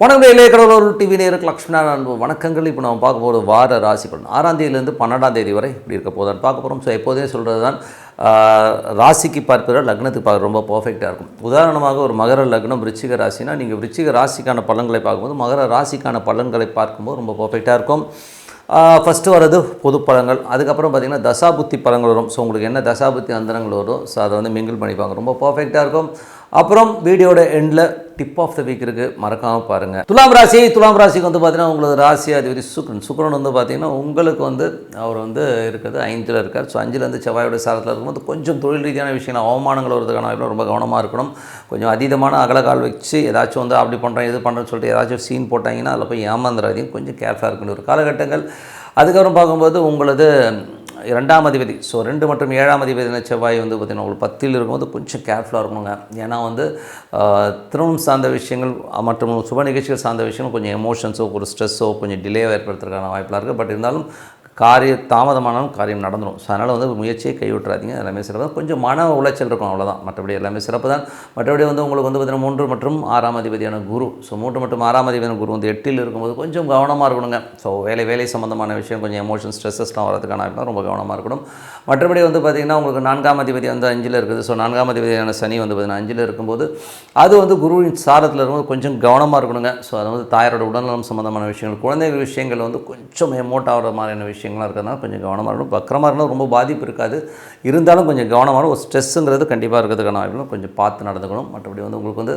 வணக்கம் இளைய கடவுளர் டிவி நேருக்கு லக்ஷ்மணா அன்பு வணக்கங்கள். இப்போ நம்ம பார்க்க போகிற வார ராசி பலன் ஆறாம் தேதியிலேருந்து பன்னெண்டாம் தேதி வரை இப்படி இருக்க போதான்னு பார்க்க போகிறோம் ஸோ எப்போதே சொல்கிறது தான் ராசிக்கு பார்ப்பதை லக்னத்துக்கு பார்க்க ரொம்ப பர்ஃபெக்டாக இருக்கும். உதாரணமாக ஒரு மகர லக்னம் விருச்சிக ராசினா நீங்கள் விருச்சிக ராசிக்கான பலன்களை பார்க்கும்போது மகர ராசிக்கான பலன்களை பார்க்கும்போது ரொம்ப பர்ஃபெக்டாக இருக்கும். ஃபஸ்ட்டு வர்றது பொது பழங்கள் அதுக்கப்புறம் பார்த்திங்கன்னா தசாபுத்தி பழங்கள் வரும். ஸோ உங்களுக்கு என்ன தசாபுத்தி அந்தரங்கள் வரும் ஸோ அதை வந்து மிங்கிள் பண்ணிப்பாங்க. ரொம்ப பர்ஃபெக்டாக இருக்கும். அப்புறம் வீடியோட எண்டில் டிப் ஆஃப் த வீக் இருக்குது மறக்காமல் பாருங்கள் துலாம் ராசி துலாம் ராசிக்கு வந்து பார்த்தீங்கன்னா உங்களது ராசி அதிபதி சுக்ரன். சுக்ரன் வந்து பார்த்தீங்கன்னா உங்களுக்கு வந்து அவர் வந்து இருக்கிறது ஐந்தில் இருக்கார். ஸோ அஞ்சுலேருந்து செவ்வாயோட சாரத்தில் இருக்கும்போது கொஞ்சம் தொழில் ரீதியான விஷயங்கள் அவமானங்கள் வருதுக்கான ரொம்ப கவனமாக இருக்கணும். கொஞ்சம் அதீதமான அகலக்கால் வச்சு ஏதாச்சும் வந்து அப்படி பண்ணுறேன் இது பண்ணுறேன்னு சொல்லிட்டு ஏதாச்சும் சீன் போட்டாங்கன்னா அதில் போய் ஏமாந்துடாதீங்க கொஞ்சம் கேர்ஃபுல்லாக இருக்கணும். ஒரு காலகட்டங்கள். அதுக்கப்புறம் பார்க்கும்போது உங்களது ரெண்டாம் அதிபதி. ஸோ ரெண்டு மற்றும் ஏழாம் அதிபதியான செவ்வாய் வந்து பார்த்திங்கன்னா உங்களுக்கு பத்தில் இருக்கும்போது கொஞ்சம் கேர்ஃபுல்லாக இருக்கணுங்க. ஏன்னா வந்து ஆஹ், திருமணம் சார்ந்த விஷயங்கள் மற்றும் சுப நிகழ்ச்சிகள் சார்ந்த விஷயங்கள் கொஞ்சம் எமோஷன்ஸோ ஒரு ஸ்ட்ரெஸ்ஸோ கொஞ்சம் டிலே ஏற்படுத்துறதுக்கான வாய்ப்பெலாம் இருக்குது பட் இருந்தாலும் காரிய தாமதமானாலும் காரியம் நடந்துடும் ஸோ அதனால் வந்து முயற்சியை கைவிட்டுறாதீங்க. எல்லாமே சிறப்பு. தான் கொஞ்சம் மன உளைச்சல் இருக்கும் அவ்வளோதான் மற்றபடி எல்லாமே சிறப்பு தான். மற்றபடி வந்து உங்களுக்கு வந்து பார்த்திங்கன்னா மூன்று மற்றும் ஆறாம் அதிபதியான குரு. ஸோ மூன்று மற்றும் ஆறாம் அதிபதியான குரு வந்து எட்டில் இருக்கும்போது கொஞ்சம் கவனமாக இருக்கணுங்க. ஸோ வேலை வேலை சம்மந்தமான விஷயம் கொஞ்சம் எமோஷன் ஸ்ட்ரெஸ்ஸஸ்லாம் வரதுக்கான ரொம்ப கவனமாக இருக்கணும். மற்றபடி வந்து பார்த்திங்கன்னா உங்களுக்கு நான்காம் அதிபதி வந்து அஞ்சில் இருக்குது. ஸோ நான்காம் அதிபதியான சனி வந்து பார்த்திங்கன்னா அஞ்சில் இருக்கும்போது அது வந்து குருவின் சாரத்தில் இருக்கும்போது கொஞ்சம் கவனமாக இருக்கணுங்க. ஸோ அது வந்து தாயாரோட உடல்நலம் சம்மந்தமான விஷயங்கள் குழந்தைகள் விஷயங்கள் வந்து கொஞ்சம் எமோட் ஆகிற மாதிரியான விஷயம் விஷயங்கள்லாம் இருக்கிறதுனால கொஞ்சம் கவனமாக இருக்கணும். பக்கரமாக இருந்தால் ரொம்ப பாதிப்பு இருக்காது. இருந்தாலும் கொஞ்சம் கவனமான ஒரு ஸ்ட்ரெஸ்ஸுங்கிறது கண்டிப்பாக இருக்கிறதுக்கான வாய்ப்புகளும் கொஞ்சம் பார்த்து நடந்துக்கணும். மற்றபடி வந்து உங்களுக்கு வந்து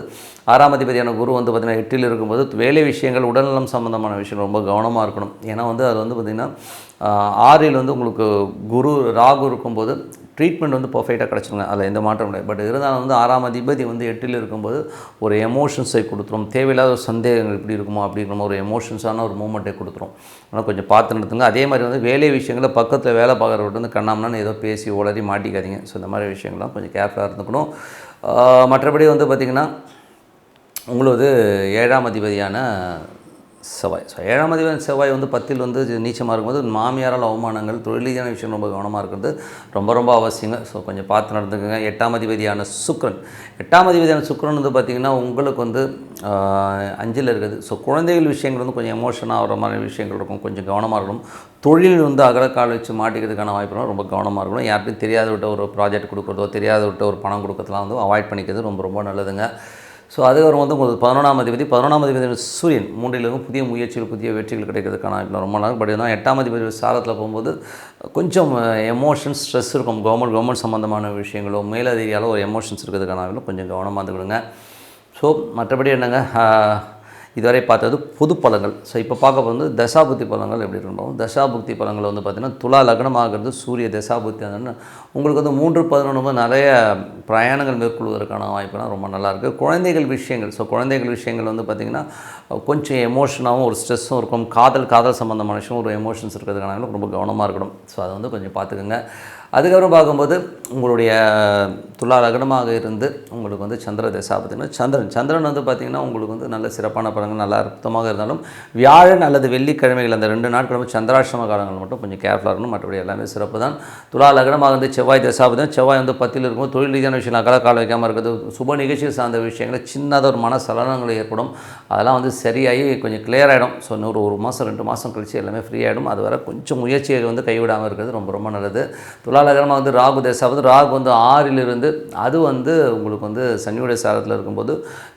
ஆறாம் அதிபதியான குரு வந்து பார்த்திங்கன்னா எட்டில் இருக்கும்போது வேலை விஷயங்கள் உடல்நலம் சம்மந்தமான விஷயங்கள் ரொம்ப கவனமாக இருக்கணும். ஏன்னா வந்து அது வந்து பார்த்திங்கன்னா ஆறில் வந்து உங்களுக்கு குரு ராகு இருக்கும்போது ட்ரீட்மெண்ட் வந்து பர்ஃபெக்டாக கிடச்சிருங்க அதில் எந்த மாற்றம் இல்லை பட் இருந்தாலும் வந்து ஆறாம் அதிபதி வந்து எட்டில் இருக்கும்போது ஒரு எமோஷன்ஸை கொடுத்துரும். தேவையில்லாத ஒரு சந்தேகங்கள் இப்படி இருக்குமோ அப்படிங்கிற மாதிரி ஒரு எமோஷன்ஸான ஒரு மூமெண்ட்டை கொடுத்துரும். ஆனால் கொஞ்சம் பார்த்து நடத்துங்க அதே மாதிரி வந்து வேலை விஷயங்களை பக்கத்தில் வேலை பார்க்குறவர்கிட்ட வந்து கண்ணாமண்ணான்னு ஏதோ பேசி உளறி மாட்டிக்காதீங்க. ஸோ இந்த மாதிரி விஷயங்கள்லாம் கொஞ்சம் கேர்ஃபுல்லாக இருந்துக்கணும். மற்றபடி வந்து பார்த்திங்கன்னா உங்களது ஏழாம் அதிபதியான செவ்வாய். ஸோ ஏழாம் அதிபதியான செவ்வாய் வந்து பத்தில் வந்து நீச்சமாக இருக்கும்போது மாமியாரால் அவமானங்கள் தொழிலீதியான விஷயம் ரொம்ப கவனமாக இருக்கிறது. ரொம்ப ரொம்ப அவசியங்க. ஸோ கொஞ்சம் பார்த்து நடந்துக்கோங்க. எட்டாம் அதிபதியான சுக்ரன் எட்டாம் அதிபதியான சுக்ரன் வந்து பார்த்திங்கன்னா உங்களுக்கு வந்து அஞ்சில் இருக்குது. ஸோ குழந்தைகள் விஷயங்கள் வந்து கொஞ்சம் எமோஷனாக ஆகிற மாதிரி விஷயங்கள் இருக்கும். கொஞ்சம் கவனமாக இருக்கணும். தொழில் வந்து அகலக்கால் வச்சு மாட்டிக்கிறதுக்கான வாய்ப்புலாம் ரொம்ப கவனமாக இருக்கணும். யாருக்கும் தெரியாத விட்ட ஒரு ப்ராஜெக்ட் கொடுக்குறதோ தெரியாத விட்ட ஒரு பணம் கொடுக்கறதுலாம் வந்து அவாய்ட் பண்ணிக்கிறது ரொம்ப ரொம்ப நல்லதுங்க. ஸோ அதுக்கப்புறம் வந்து உங்களுக்கு பதினொன்றாம் அதிபதி பதினொன்றாம் அதிபதி சூரியன். மூன்றிலிருந்து புதிய முயற்சிகள் புதிய வெற்றிகள் கிடைக்கிறதுக்கான இப்போ ரொம்ப நாள். பட் இருந்தால் எட்டாம் அதிபதி சாரத்தில் போகும்போது கொஞ்சம் எமோஷன் ஸ்ட்ரெஸ் இருக்கும். கவர்மெண்ட் கவர்மெண்ட் சம்மந்தமான விஷயங்களோ மேலதிகாரியால் ஒரு எமோஷன்ஸ் இருக்கிறதுக்கான கொஞ்சம் கவனமாக இருந்துக்கிடுங்க. ஸோ மற்றபடி என்னங்க? இதுவரை பார்த்தது பொது பலங்கள் ஸோ இப்போ பார்க்க வந்து தசாபுத்தி பலங்கள் எப்படி இருக்கணும் தசாபுக்தி பலங்கள் வந்து பார்த்திங்கன்னா துலா லக்னமாகிறது சூரிய தசாபுக்தி உங்களுக்கு வந்து மூன்று பதினொன்று நிறைய பிரயாணங்கள் மேற்கொள்வதற்கான வாய்ப்புலாம் ரொம்ப நல்லாயிருக்கு. குழந்தைகள் விஷயங்கள். ஸோ குழந்தைகள் விஷயங்கள் வந்து பார்த்திங்கன்னா கொஞ்சம் எமோஷனாகவும் ஒரு ஸ்ட்ரெஸ்ஸும் இருக்கும். காதல் காதல் சம்மந்தமான விஷயம் ஒரு எமோஷன்ஸ் இருக்கிறதுக்கான ரொம்ப கவனமாக இருக்கணும். ஸோ அதை வந்து கொஞ்சம் பார்த்துக்கோங்க. அதுக்கப்புறம் பார்க்கும்போது உங்களுடைய துலா லக்னமாக இருந்து உங்களுக்கு வந்து சந்திர தசா பார்த்திங்கன்னா சந்திரன். சந்திரன் வந்து பார்த்திங்கன்னா உங்களுக்கு வந்து நல்ல சிறப்பான படங்கள் நல்ல அர்த்தமாக இருந்தாலும் வியாழன் அல்லது வெள்ளிக்கிழமைகள் அந்த ரெண்டு நாட்களும் சந்திராஷ்டம காலங்கள் மட்டும் கொஞ்சம் கேர்ஃபுல்லாக இருக்கணும். மற்றபடி எல்லாமே சிறப்பு தான். துலா லக்னமாக வந்து செவ்வாய் தசாபதம் செவ்வாய் வந்து பத்தில் இருக்கும் தொழில் ரீதியான விஷயம் அகல கால வைக்காமல் இருக்கிறது சுப நிகழ்ச்சி சார்ந்த விஷயங்கள் சின்னதாக ஒரு மன சலனங்கள் ஏற்படும். அதெல்லாம் வந்து சரியாகி கொஞ்சம் கிளியர் ஆகிடும் ஸோ இன்னொரு ஒரு மாதம் ரெண்டு மாதம் கழிச்சு எல்லாமே ஃப்ரீ ஆகிடும் அது வர கொஞ்சம் முயற்சியை வந்து கைவிடாமல் இருக்கிறது ரொம்ப ரொம்ப நல்லது. துலாலகரமாக வந்து ராகு தசாவது ராகு வந்து ஆறிலிருந்து அது வந்து உங்களுக்கு வந்து சனியுடைய சாரத்தில் இருக்கும்போது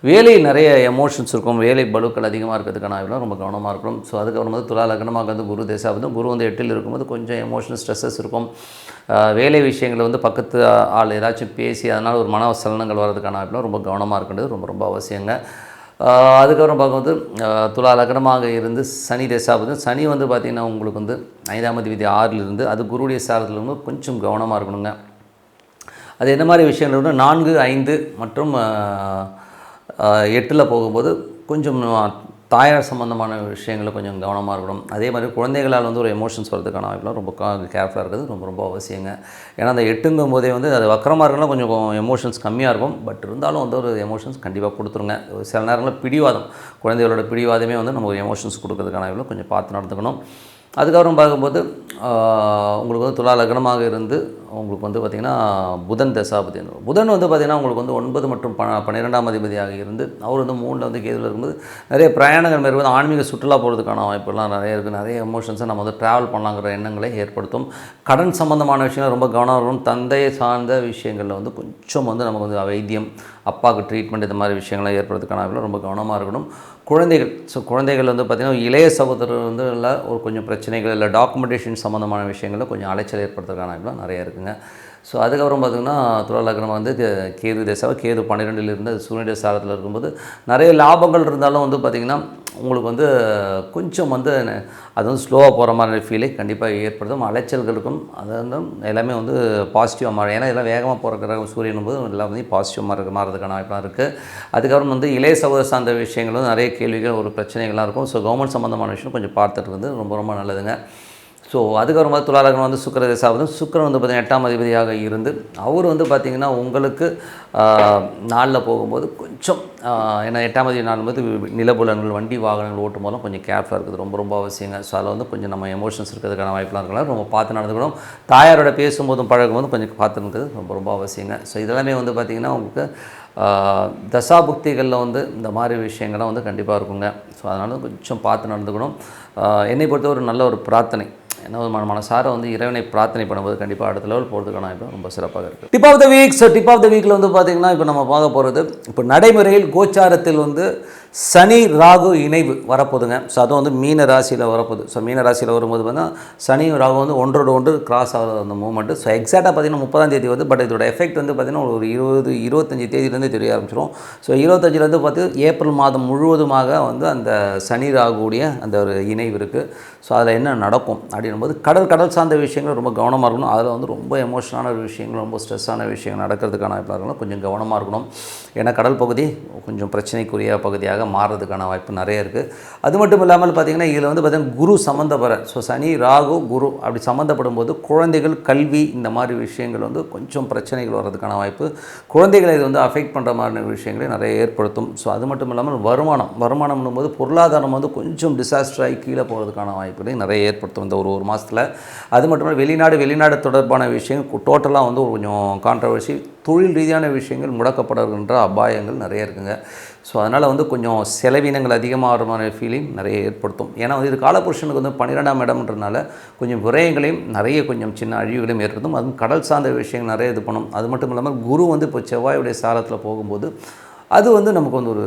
வேலை நிறைய எமோஷன்ஸ் இருக்கும் வேலை பலுக்கள் அதிகமாக இருக்கிறதுக்கான வாய்ப்புலாம் ரொம்ப கவனமாக இருக்கணும். ஸோ அதுக்கப்புறம் வந்து துலா லக்னமாக வந்து குரு தசாவது குரு வந்து எட்டில் இருக்கும்போது கொஞ்சம் எமோஷனல் ஸ்ட்ரெஸ்ஸஸ் இருக்கும். வேலை விஷயங்கள் வந்து பக்கத்து ஆள் ஏதாச்சும் பேசி அதனால் ஒரு மன சலனங்கள் வர்றதுக்கான வாய்ப்புலாம் ரொம்ப கவனமாக இருக்கின்றது ரொம்ப ரொம்ப அவசியங்க. அதுக்கப்புறம் பார்க்கும்போது துலா லக்னமாக இருந்து சனி தசாபதி சனி வந்து பார்த்திங்கன்னா உங்களுக்கு வந்து ஐந்தாம் விதி ஆறிலிருந்து அது குருடைய சாரத்தில் இருந்து கொஞ்சம் கவனமாக இருக்கணுங்க. அது என்ன மாதிரி விஷயங்கள் வந்து நான்கு ஐந்து மற்றும் எட்டில் போகும்போது கொஞ்சம் தாயார் சம்மந்தமான விஷயங்களில் கொஞ்சம் கவனமாக இருக்கணும். அதே மாதிரி குழந்தைகளால் வந்து ஒரு எமோஷன்ஸ் வரதுக்கான வாய்ப்புலாம் ரொம்ப கேர்ஃபுல்லாக இருக்கிறது ரொம்ப ரொம்ப அவசியங்க. ஏன்னா அந்த எட்டுங்கும் போதே வந்து அது வக்கரமாக இருக்குன்னா கொஞ்சம் எமோஷன்ஸ் கம்மியாக இருக்கும். பட் இருந்தாலும் வந்து ஒரு எமோஷன்ஸ் கண்டிப்பாக கொடுத்துருங்க. ஒரு சில நேரங்களில் பிடிவாதம் குழந்தைகளோட பிடிவாதமே வந்து நம்ம ஒரு எமோஷன்ஸ் கொடுக்கறதுக்கான வாய்ப்பில் கொஞ்சம் பார்த்து நடந்துக்கணும். அதுக்கப்புறம் பார்க்கும்போது உங்களுக்கு வந்து துலா லக்னமாக இருந்து உங்களுக்கு வந்து பார்த்திங்கன்னா புதன் தசாபதி புதன் வந்து பார்த்திங்கன்னா உங்களுக்கு வந்து ஒன்பது மற்றும் ப பன்னிரெண்டாம் அதிபதியாக இருந்து அவர் வந்து மூணில் வந்து கேதுவில் இருக்கும்போது நிறைய பிரயாணங்கள் மேற்கொண்டு ஆன்மீக சுற்றுலா போகிறதுக்கான வாய்ப்புலாம் நிறைய இருக்குது நிறைய எமோஷன்ஸை நம்ம வந்து ட்ராவல் பண்ணலாங்கிற எண்ணங்களை ஏற்படுத்தும். கடன் சம்மந்தமான விஷயங்கள் ரொம்ப கவனம் இருக்கணும். தந்தையை சார்ந்த விஷயங்களில் வந்து கொஞ்சம் வந்து நமக்கு வந்து வைத்தியம் அப்பாவுக்கு ட்ரீட்மெண்ட் இந்த மாதிரி விஷயங்கள்லாம் ஏற்படுறதுக்கான ரொம்ப கவனமாக இருக்கணும். குழந்தைகள் ஸோ குழந்தைகள் வந்து பார்த்திங்கன்னா இளைய சகோதரர் வந்து இல்லை ஒரு கொஞ்சம் பிரச்சனைகள் இல்லை டாக்குமெண்டேஷன் சம்மந்தமான விஷயங்களில் கொஞ்சம் அலைச்சல் ஏற்படுறதுக்கான நிறைய இருக்குங்க ஸோ அதுக்கப்புறம் பார்த்திங்கன்னா துலா லக்னம் வந்து கேது தேசாவை கேது பன்னிரெண்டில் இருந்து அது சூரிய சாரத்தில் இருக்கும்போது நிறைய லாபங்கள் இருந்தாலும் வந்து பார்த்திங்கன்னா உங்களுக்கு வந்து கொஞ்சம் வந்து அது வந்து ஸ்லோவாக போகிற மாதிரி ஃபீலை கண்டிப்பாக ஏற்படுத்தும். அலைச்சல்களுக்கும் அது வந்து எல்லாமே வந்து பாசிட்டிவாக மாறும். ஏன்னா இதெல்லாம் வேகமாக போகிற சூரியன் போது எல்லாம் வந்து பாசிட்டிவாக மாற மாறதுக்கான வாய்ப்பாக இருக்குது அதுக்கப்புறம் வந்து இளைய சகோதர சார்ந்த விஷயங்களும் நிறைய கேள்விகள் ஒரு பிரச்சனைகள்லாம் இருக்கும். ஸோ கவர்மெண்ட் சம்மந்தமான விஷயம் கொஞ்சம் பார்த்துட்டு வந்து ரொம்ப ரொம்ப நல்லதுங்க. ஸோ அதுக்கப்புறம் வந்து வந்து சுக்கர தசாபதம் சுக்கரன் வந்து பார்த்திங்கன்னா எட்டாம் அதிபதியாக இருந்து அவர் வந்து பார்த்திங்கன்னா உங்களுக்கு நாளில் போகும்போது கொஞ்சம் ஏன்னா எட்டாம் அதிபதி நாள் வந்து நிலபுலன்கள் வண்டி வாகனங்கள் ஓட்டும் போதெல்லாம் கொஞ்சம் கேர்ஃபுல்லாக இருக்குது. ரொம்ப ரொம்ப அவசியங்க. ஸோ அதில் வந்து கொஞ்சம் நம்ம எமோஷன்ஸ் இருக்கிறதுக்கான வாய்ப்பெலாம் இருக்கலாம் ரொம்ப பார்த்து நடந்துக்கணும். தாயாரோட பேசும்போதும் பழகும்போதும் கொஞ்சம் பார்த்து இருக்கிறது ரொம்ப ரொம்ப அவசியங்க. ஸோ இதெல்லாமே வந்து பார்த்திங்கன்னா உங்களுக்கு தசாபுக்திகளில் வந்து இந்த மாதிரி விஷயங்கள்லாம் வந்து கண்டிப்பாக இருக்குங்க. ஸோ அதனால் கொஞ்சம் பார்த்து நடந்துக்கணும். என்னை பொறுத்த ஒரு நல்ல ஒரு பிரார்த்தனை. என்ன ஒரு மனசார வந்து இறைவனை பிரார்த்தனை பண்ணும்போது கண்டிப்பாக அடுத்த லெவல் போகிறதுக்கான இப்போ ரொம்ப சிறப்பாக இருக்குது tip of the week so tip of the வீக்கில் வந்து பார்த்திங்கன்னா இப்போ நம்ம பார்க்க போகிறது இப்போ நடைமுறையில் கோச்சாரத்தில் வந்து சனி ராகு இணைவு வரப்போகுதுங்க. ஸோ அதுவும் வந்து மீன ராசியில் வரப்போகுது. ஸோ மீன ராசியில் வரும்போது பார்த்தீங்கன்னா சனி ராகு வந்து ஒன்றோடு ஒன்று கிராஸ் ஆகிற அந்த மூமெண்ட்டு ஸோ எக்ஸாக்டாக பார்த்தீங்கன்னா முப்பதாம் தேதி வந்து பட் இதோட எஃபெக்ட் வந்து பார்த்திங்கன்னா ஒரு இருபது இருபத்தஞ்சி தேதியிலேருந்து தெரிய ஆரம்பிச்சிடும் ஸோ இருபத்தஞ்சிலேருந்து பார்த்து ஏப்ரல் மாதம் முழுவதுமாக வந்து அந்த சனி ராகுடைய அந்த ஒரு இணைவு இருக்குது ஸோ அதில் என்ன நடக்கும் அப்படின்னும்போது கடல் கடல் சார்ந்த விஷயங்கள் ரொம்ப கவனமாக இருக்கணும். அதில் வந்து ரொம்ப எமோஷனான விஷயங்கள் ரொம்ப ஸ்ட்ரெஸ்ஸான விஷயங்கள் நடக்கிறதுக்கான வாய்ப்பாக இருக்கணும் கொஞ்சம் கவனமாக இருக்கணும். ஏன்னா கடல் பகுதி கொஞ்சம் பிரச்சனைக்குரிய பகுதியாக மாறுறதுக்கான வாய்ப்பு நிறைய இருக்குது அது மட்டும் இல்லாமல் பார்த்திங்கன்னா இதில் வந்து பார்த்திங்கன்னா குரு சம்மந்தப்பட ஸோ சனி ராகு குரு அப்படி சம்மந்தப்படும் போது குழந்தைகள் கல்வி இந்த மாதிரி விஷயங்கள் வந்து கொஞ்சம் பிரச்சனைகள் வர்றதுக்கான வாய்ப்பு குழந்தைகளை இது வந்து அஃபெக்ட் பண்ணுற மாதிரி விஷயங்களை நிறைய ஏற்படுத்தும். ஸோ அது மட்டும் இல்லாமல் வருமானம் வருமானம்னும் போது பொருளாதாரம் வந்து கொஞ்சம் டிசாஸ்டர் ஆகி கீழே போகிறதுக்கான வாய்ப்புகளை நிறைய ஏற்படுத்தும் இந்த ஒரு ஒரு மாதத்தில் அது மட்டும் இல்லாமல் வெளிநாடு வெளிநாடு தொடர்பான விஷயங்கள் டோட்டலாக வந்து கொஞ்சம் கான்ட்ரவர்சி தொழில் ரீதியான விஷயங்கள் முடக்கப்படுகின்ற அபாயங்கள் நிறைய இருக்குங்க. ஸோ அதனால் வந்து கொஞ்சம் செலவினங்கள் அதிகமாகிற மாதிரி ஃபீலிங் நிறைய ஏற்படுத்தும். ஏன்னா வந்து இது காலபுருஷனுக்கு வந்து பன்னிரெண்டாம் இடம்ன்றனால கொஞ்சம் விரயங்களையும் நிறைய கொஞ்சம் சின்ன அழிவுகளையும் ஏற்படுத்தும். அதுவும் கடல் சார்ந்த விஷயங்கள் நிறைய இது பண்ணும். அது மட்டும் இல்லாமல் குரு வந்து இப்போ செவ்வாயுடைய சாரத்தில் போகும்போது அது வந்து நமக்கு வந்து ஒரு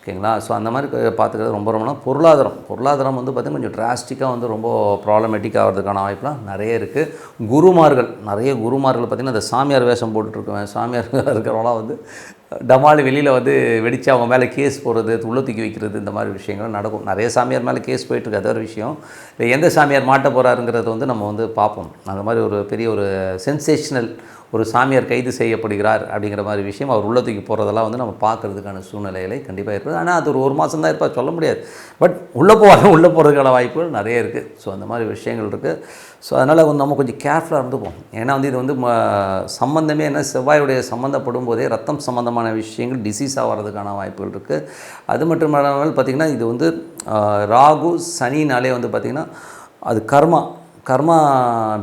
ஓகேங்களா? ஸோ அந்த மாதிரி பார்த்துக்கிறது ரொம்ப ரொம்ப பொருளாதாரம். பொருளாதாரம் வந்து பார்த்திங்கன்னா கொஞ்சம் டிராஸ்டிக்காக வந்து ரொம்ப ப்ராப்ளமேட்டிக் ஆகிறதுக்கான வாய்ப்புலாம் நிறைய இருக்குது குருமார்கள். நிறைய குருமார்கள் பார்த்திங்கன்னா அந்த சாமியார் வேஷம் போட்டுட்ருக்குவேன். சாமியார் இருக்கிறவங்களாம் வந்து டமாலி வெளியில் வந்து வெடித்து அவங்க மேலே கேஸ் போடுறது உள்ள தூக்கி வைக்கிறது இந்த மாதிரி விஷயங்கள் நடக்கும். நிறைய சாமியார் மேலே கேஸ் போயிட்டுருக்கு அது ஒரு விஷயம். இல்லை எந்த சாமியார் மாட்ட போகிறாருங்கிறத வந்து நம்ம வந்து பார்ப்போம். அந்த மாதிரி ஒரு பெரிய ஒரு சென்சேஷனல் ஒரு சாமியார் கைது செய்யப்படுகிறார் அப்படிங்கிற மாதிரி விஷயம் அவர் உள்ளத்துக்கு போகிறதெல்லாம் வந்து நம்ம பார்க்கறதுக்கான சூழ்நிலைகளை கண்டிப்பாக இருக்குது. ஆனால் அது ஒரு ஒரு மாதம் தான் இருப்பார் சொல்ல முடியாது. பட் உள்ளே போவாங்க உள்ளே போகிறதுக்கான வாய்ப்புகள் நிறைய இருக்குது ஸோ அந்த மாதிரி விஷயங்கள் இருக்குது ஸோ அதனால் வந்து நம்ம கொஞ்சம் கேர்ஃபுல்லாக இருந்துப்போம் ஏன்னா வந்து இது வந்து ம சம்மந்தமே என்ன செவ்வாயுடைய சம்மந்தப்படும் போதே ரத்தம் சம்மந்தமான விஷயங்கள் டிசீஸாக வர்றதுக்கான வாய்ப்புகள் இருக்குது அது மட்டும் இல்லாமல் பார்த்திங்கன்னா இது வந்து ராகு சனினாலே வந்து பார்த்திங்கன்னா அது கர்மா கர்மா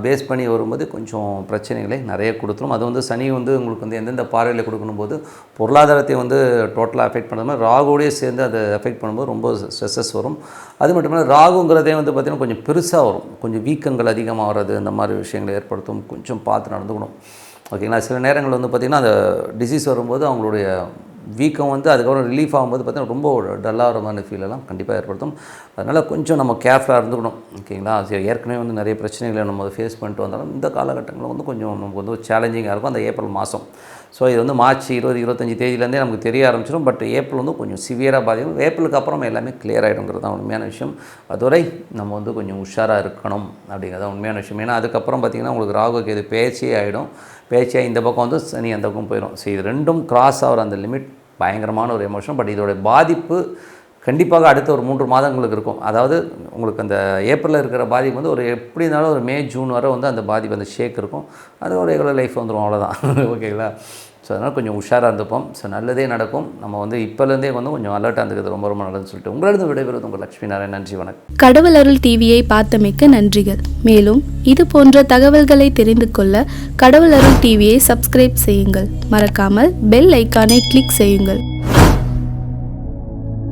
பேஸ் பண்ணி வரும்போது கொஞ்சம் பிரச்சனைகளை நிறைய கொடுத்துரும். அது வந்து சனி வந்து உங்களுக்கு வந்து எந்தெந்த பார்வையில் கொடுக்கணும் போது பொருளாதாரத்தை வந்து டோட்டலாக அஃபெக்ட் பண்ணுற மாதிரி ராகுவோடய சேர்ந்து அதை அஃபெக்ட் பண்ணும்போது ரொம்ப ஸ்ட்ரெஸ்ஸஸ் வரும். அது மட்டும் இல்லாமல் ராகுங்கிறதே வந்து பார்த்திங்கன்னா கொஞ்சம் பெருசாக வரும். கொஞ்சம் வீக்கங்கள் அதிகமாக வர்றது அந்த மாதிரி விஷயங்களை ஏற்படுத்தும். கொஞ்சம் பார்த்து நடந்துக்கணும். ஓகேங்களா? சில நேரங்கள் வந்து பார்த்திங்கன்னா அந்த டிசீஸ் வரும்போது அவங்களுடைய வீக்கம் வந்து அதுக்கப்புறம் ரிலீஃப் ஆகும்போது பார்த்தீங்கன்னா ரொம்ப டல்லாகிற மாதிரி ஃபீலெல்லாம் கண்டிப்பாக ஏற்படுத்தும். அதனால் கொஞ்சம் நம்ம கேர்ஃபுல்லாக இருந்துக்கணும் ஓகேங்களா? சரி ஏற்கனவே வந்து நிறைய பிரச்சனைகளை நம்ம ஃபேஸ் பண்ணிட்டு வந்தாலும் இந்த காலகட்டங்களில் வந்து கொஞ்சம் நமக்கு வந்து சேலஞ்சிங்காக இருக்கும். அந்த ஏப்ரல் மாதம் ஸோ இது வந்து மார்ச் இருபது இருபத்தஞ்சி தேதியிலேருந்தே நமக்கு தெரிய ஆரம்பிச்சிடும். பட் ஏப்ரல் வந்து கொஞ்சம் சிவியராக பாதிக்கும். ஏப்ரலுக்கு அப்புறம் எல்லாமே கிளியர் ஆகிடுங்கிறது தான் உண்மையான விஷயம். அதுவரை நம்ம வந்து கொஞ்சம் உஷாராக இருக்கணும் அப்படிங்கிறது உண்மையான விஷயம். ஏன்னா அதுக்கப்புறம் பார்த்திங்கன்னா உங்களுக்கு ராகுக்கு இது பேச்சே ஆகிடும் பேச்சியாக இந்த பக்கம் வந்து சனி அந்த பக்கம் போயிடும். ஸோ இது ரெண்டும் கிராஸ் ஆகிற அந்த லிமிட் பயங்கரமான ஒரு எமோஷன் பட் இதோடைய பாதிப்பு கண்டிப்பாக அடுத்த ஒரு மூன்று மாதங்களுக்கு இருக்கும். அதாவது உங்களுக்கு அந்த ஏப்ரலில் இருக்கிற பாதிப்பு வந்து ஒரு எப்படி இருந்தாலும் ஒரு மே ஜூன் வரை வந்து அந்த பாதிப்பு அந்த ஷேக் இருக்கும். அது ஒரு எவ்வளோ லைஃப் வந்துடும் அவ்வளோதான் ஓகேங்களா ஸோ அதனால் கொஞ்சம் உஷாராக இருந்துப்போம். ஸோ நல்லதே நடக்கும். நம்ம வந்து இப்போலேருந்தே வந்து கொஞ்சம் அலர்ட்டாக இருந்துக்கிறது ரொம்ப ரொம்ப நல்லதுன்னு சொல்லிட்டு உங்களிடம் விடைபெறுவது உங்கள் லட்சுமி நாராயண் நன்றி வணக்கம். கடவுள் அருள் டிவியை பார்த்தமைக்க நன்றிகள். மேலும் இது போன்ற தகவல்களை தெரிந்து கொள்ள கடவுள் அருள் டிவியை சப்ஸ்கிரைப் செய்யுங்கள். மறக்காமல் பெல் ஐக்கானை கிளிக் செய்யுங்கள்.